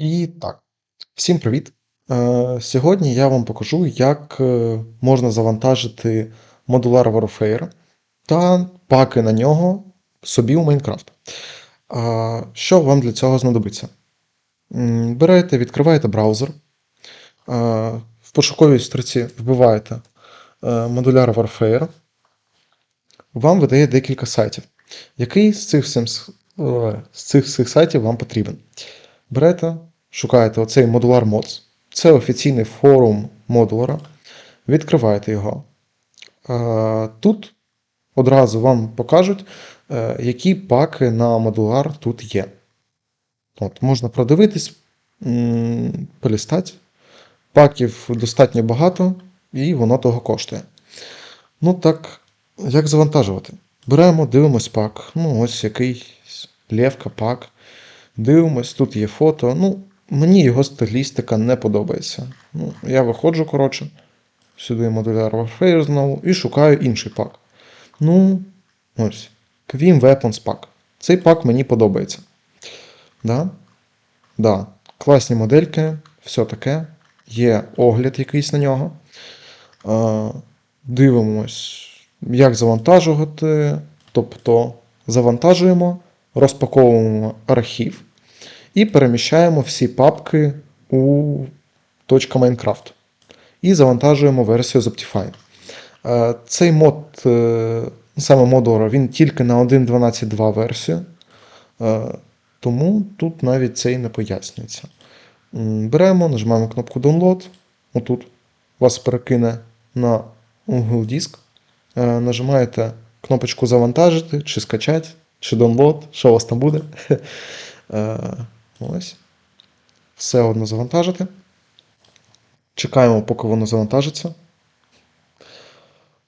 І так, всім привіт! Е, Сьогодні я вам покажу, як е, можна завантажити Modular Warfare та паки на нього собі у. А, Що вам для цього знадобиться? Берете, відкриваєте браузер, в пошуковій строці вбиваєте е, Modular Warfare, вам видає декілька сайтів. Який з цих, с- е, з цих сайтів вам потрібен? Берете, шукаєте оцей Modular Mods. Це офіційний форум модулера. Відкриваєте його. Е, Тут одразу вам покажуть, е, які паки на модуляр тут є. От, можна продивитись, полістати. Паків достатньо багато, і воно того коштує. Ну так, як завантажувати? Беремо, дивимось пак. Ну, ось якийсь левка пак. Дивимось, тут є фото. Ну, мені його стилістика не подобається. Ну, я виходжу, коротше, сюди Modular Warfare знову і шукаю інший пак. Ну, ось. Queen Weapons Pack. Цей пак мені подобається. Да? Да. Класні модельки, все таке. Є огляд якийсь на нього. Дивимось, як завантажувати. Тобто завантажуємо, розпаковуємо архів і переміщаємо всі папки у .minecraft. І завантажуємо версію з Optifine. Е, Цей мод, е, саме модора, він тільки на 1.12.2 версію. Е, Тому тут навіть це і не пояснюється. Беремо, нажимаємо кнопку Download. Отут вас перекине на Google Диск. Нажимаєте кнопочку Завантажити, чи скачати, чи Download, що у вас там буде. Ось. Все одно завантажити. Чекаємо, поки воно завантажиться.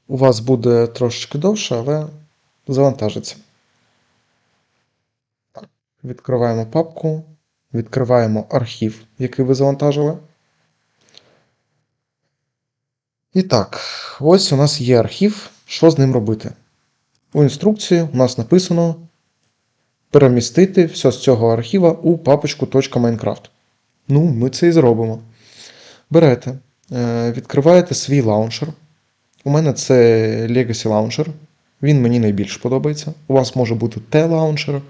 У вас буде трошечки довше, але завантажиться. Відкриваємо папку, відкриваємо архів, який ви завантажили. І так, ось у нас є архів. Що з ним робити? У інструкції у нас написано перемістити все з цього архіва у папочку .minecraft. Ну, ми це і зробимо. Берете, е, відкриваєте свій лаунчер. У мене це Legacy Launcher. Він мені найбільш подобається. У вас може бути T-лаунчер.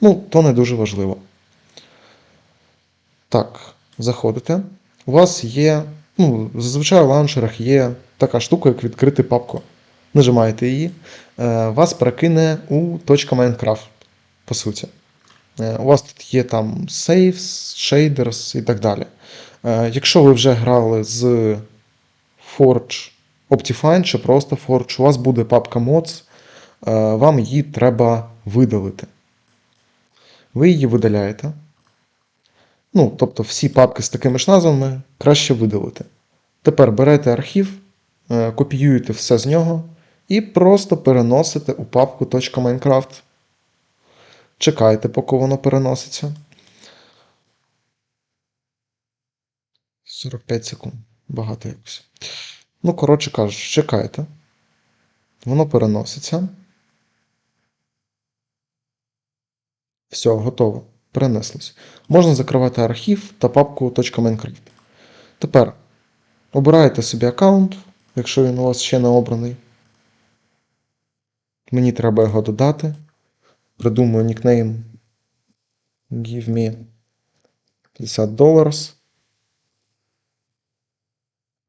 Ну, то не дуже важливо. Так, заходите. У вас є. Ну, зазвичай в лаунчерах є така штука, як відкрити папку. Нажимаєте її, е, вас перекине у .minecraft, по суті. Е, У вас тут є там saves, shaders і так далі. Е, Якщо ви вже грали з Forge Optifine чи просто Forge, у вас буде папка mods, е, вам її треба видалити. Ви її видаляєте. Ну, тобто всі папки з такими ж назвами краще видалити. Тепер берете архів, копіюєте все з нього і просто переносите у папку .minecraft. Чекайте, поки воно переноситься. 45 секунд. Багато якось. Ну, коротше кажучи, чекайте. Воно переноситься. Все, готово. Перенеслось. Можна закривати архів та папку .minecraft. Тепер обираєте собі аккаунт, якщо він у вас ще не обраний. Мені треба його додати. Придумаю нікнейм. Give me 50 доларів.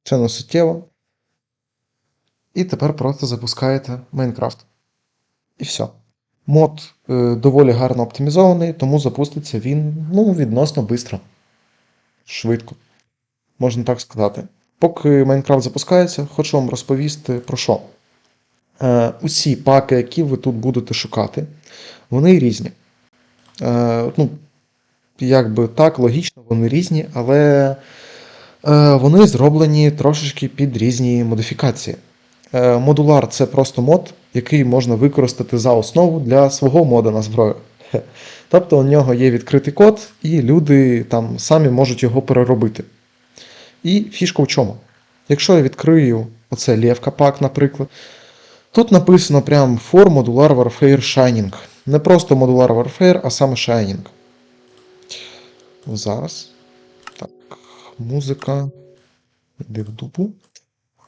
Це не суттєво. І тепер просто запускаєте Майнкрафт. І все. Мод е, доволі гарно оптимізований, тому запуститься він ну, відносно швидко. Швидко. Можна так сказати. Поки Майнкрафт запускається, хочу вам розповісти про що. Е, усі паки, які ви тут будете шукати, вони різні. Е, ну, якби так, логічно, вони різні, але е, вони зроблені трошечки під різні модифікації. Модулар це просто мод, який можна використати за основу для свого мода на зброю. Тобто у нього є відкритий код, і люди там самі можуть його переробити. І фішка в чому? Якщо я відкрию оце Левка пак, наприклад, тут написано прям for Modular Warfare Shining. Не просто Modular Warfare, а саме Shining. Зараз. Так, музика. Іди в дупу.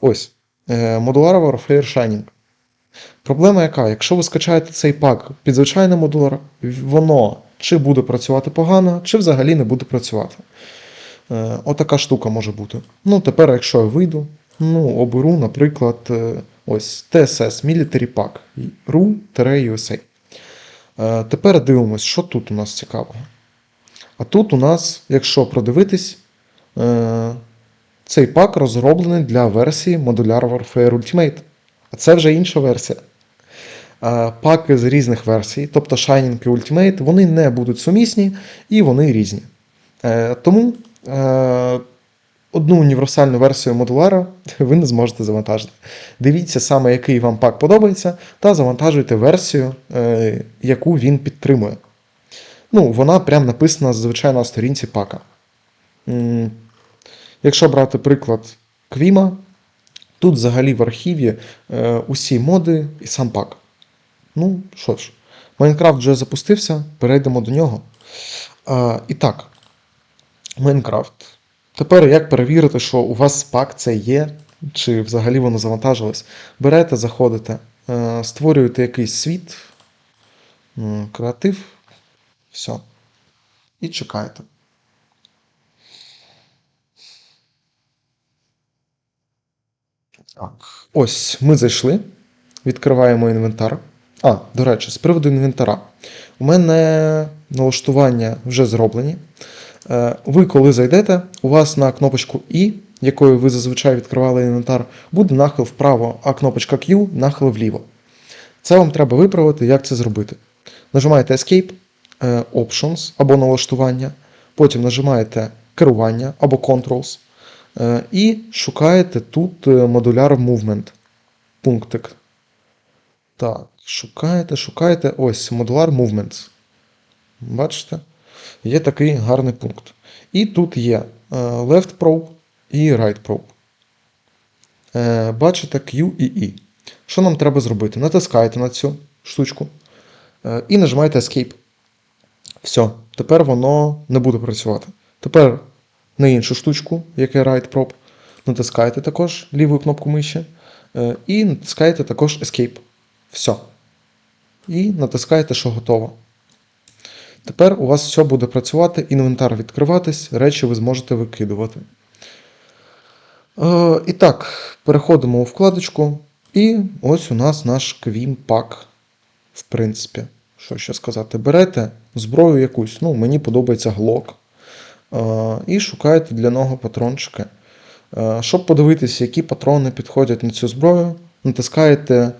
Ось. Е, Modular Warfare Shining. Проблема яка? Якщо ви скачаєте цей пак під звичайний модулар, воно чи буде працювати погано, чи взагалі не буде працювати. Е, Отака штука може бути. Ну, тепер, якщо я вийду, ну, оберу, наприклад, е, ось TSS Military Pack RU-USA. Е, Тепер дивимось, що тут у нас цікавого. А тут у нас, якщо продивитись, е, цей пак розроблений для версії Modular Warfare Ultimate. А це вже інша версія. Е, Паки з різних версій, тобто Shining і Ultimate, вони не будуть сумісні і вони різні. Тому одну універсальну версію модулара ви не зможете завантажити. Дивіться саме, який вам пак подобається, та завантажуйте версію, е, яку він підтримує. Ну, вона прям написана звичайно на сторінці пака. Якщо брати приклад Квіма, тут взагалі в архіві е, усі моди і сам пак. Ну, що ж, Майнкрафт вже запустився, перейдемо до нього. І так, Майнкрафт. Тепер як перевірити, що у вас пак це є, чи взагалі воно завантажилось? Берете, заходите, е, створюєте якийсь світ, креатив, все. І чекаєте. Так, ось ми зайшли, відкриваємо інвентар. А, до речі, з приводу інвентара. У мене налаштування вже зроблені. Е, Ви, коли зайдете, у вас на кнопочку І, якою ви зазвичай відкривали інвентар, буде нахил вправо, а кнопочка Q нахил вліво. Це вам треба виправити, як це зробити. Нажимаєте Escape, е, Options або налаштування, потім нажимаєте керування або Controls е, і шукаєте тут Modular Movement пунктик. Так, шукаєте, шукаєте ось Modular Movements. Бачите? Є такий гарний пункт. І тут є е, Left Probe і Right Probe. Е, Бачите Q і E. Що нам треба зробити? Натискаєте на цю штучку е, і нажимаєте Escape. Все, тепер воно не буде працювати. Тепер на іншу штучку, яке Right Probe, натискаєте також ліву кнопку миші і натискаєте також Escape. Все. І натискаєте, що готово. Тепер у вас все буде працювати, інвентар відкриватись, речі ви зможете викидувати. Е, і так, переходимо у вкладочку. І ось у нас наш Pack. В принципі, що ще сказати, берете зброю якусь, ну, мені подобається Glock. Е, і шукаєте для нього патрончики. Е, щоб подивитися, які патрони підходять на цю зброю, натискаєте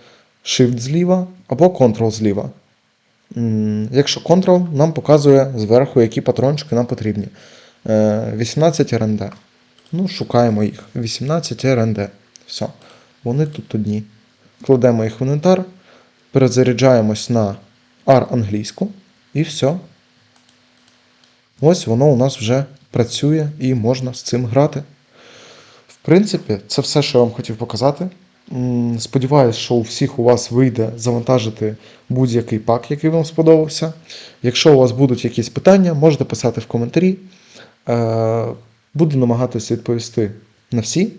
Shift зліва або Ctrl зліва. Якщо Ctrl, нам показує зверху, які патрончики нам потрібні. Е, 18 РНД. Ну, шукаємо їх. 18 РНД. Все. Вони тут одні. Кладемо їх в інвентар, перезаряджаємось на R англійську, і все. Ось воно у нас вже працює і можна з цим грати. В принципі, це все, що я вам хотів показати. Сподіваюсь, що у всіх у вас вийде завантажити будь-який пак, який вам сподобався. Якщо у вас будуть якісь питання, можете писати в коментарі. Е, Буду намагатися відповісти на всі.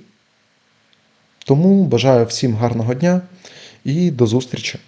Тому бажаю всім гарного дня і до зустрічі!